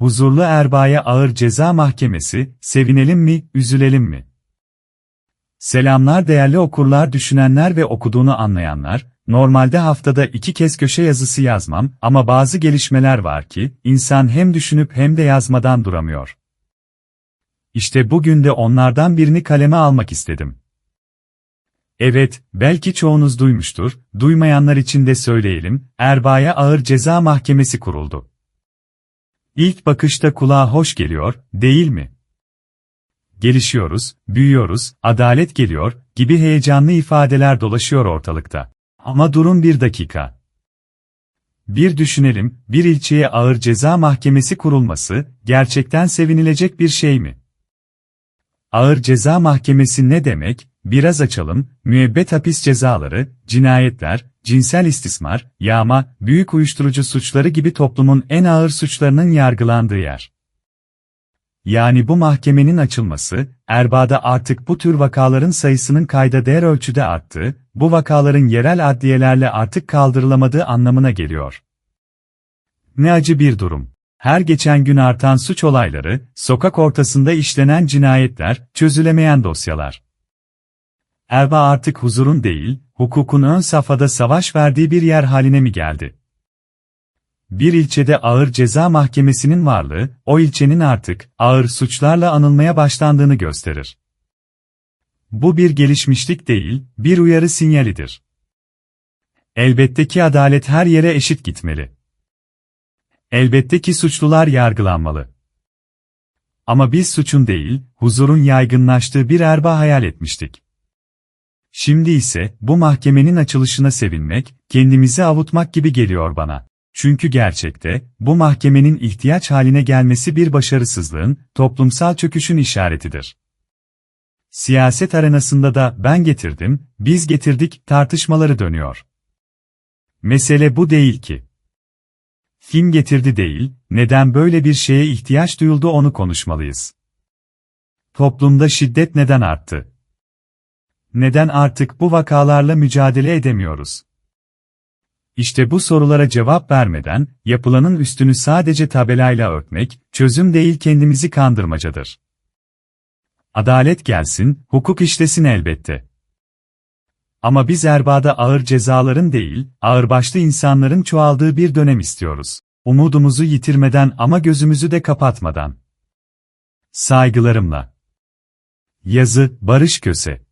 Huzurlu Erbaa'ya Ağır Ceza Mahkemesi, sevinelim mi, üzülelim mi? Selamlar değerli okurlar düşünenler ve okuduğunu anlayanlar, normalde haftada iki kez köşe yazısı yazmam ama bazı gelişmeler var ki, insan hem düşünüp hem de yazmadan duramıyor. İşte bugün de onlardan birini kaleme almak istedim. Evet, belki çoğunuz duymuştur, duymayanlar için de söyleyelim, Erbaa'ya Ağır Ceza Mahkemesi kuruldu. İlk bakışta kulağa hoş geliyor, değil mi? Gelişiyoruz, büyüyoruz, adalet geliyor gibi heyecanlı ifadeler dolaşıyor ortalıkta. Ama durun bir dakika. Bir düşünelim, bir ilçeye ağır ceza mahkemesi kurulması gerçekten sevinilecek bir şey mi? Ağır ceza mahkemesi ne demek? Biraz açalım, müebbet hapis cezaları, cinayetler, cinsel istismar, yağma, büyük uyuşturucu suçları gibi toplumun en ağır suçlarının yargılandığı yer. Yani bu mahkemenin açılması, Erbaa'da artık bu tür vakaların sayısının kayda değer ölçüde arttığı, bu vakaların yerel adliyelerle artık kaldırılamadığı anlamına geliyor. Ne acı bir durum. Her geçen gün artan suç olayları, sokak ortasında işlenen cinayetler, çözülemeyen dosyalar. Erbaa artık huzurun değil, hukukun ön safhada savaş verdiği bir yer haline mi geldi? Bir ilçede ağır ceza mahkemesinin varlığı, o ilçenin artık ağır suçlarla anılmaya başlandığını gösterir. Bu bir gelişmişlik değil, bir uyarı sinyalidir. Elbette ki adalet her yere eşit gitmeli. Elbette ki suçlular yargılanmalı. Ama biz suçun değil, huzurun yaygınlaştığı bir erba hayal etmiştik. Şimdi ise bu mahkemenin açılışına sevinmek, kendimizi avutmak gibi geliyor bana. Çünkü gerçekte, bu mahkemenin ihtiyaç haline gelmesi bir başarısızlığın, toplumsal çöküşün işaretidir. Siyaset arenasında da ben getirdim, biz getirdik tartışmaları dönüyor. Mesele bu değil ki. Kim getirdi değil, neden böyle bir şeye ihtiyaç duyuldu onu konuşmalıyız. Toplumda şiddet neden arttı? Neden artık bu vakalarla mücadele edemiyoruz? İşte bu sorulara cevap vermeden, yapılanın üstünü sadece tabelayla örtmek, çözüm değil kendimizi kandırmacadır. Adalet gelsin, hukuk işlesin elbette. Ama biz Erbaa'da ağır cezaların değil, ağırbaşlı insanların çoğaldığı bir dönem istiyoruz. Umudumuzu yitirmeden ama gözümüzü de kapatmadan. Saygılarımla. Yazı, Barış Köse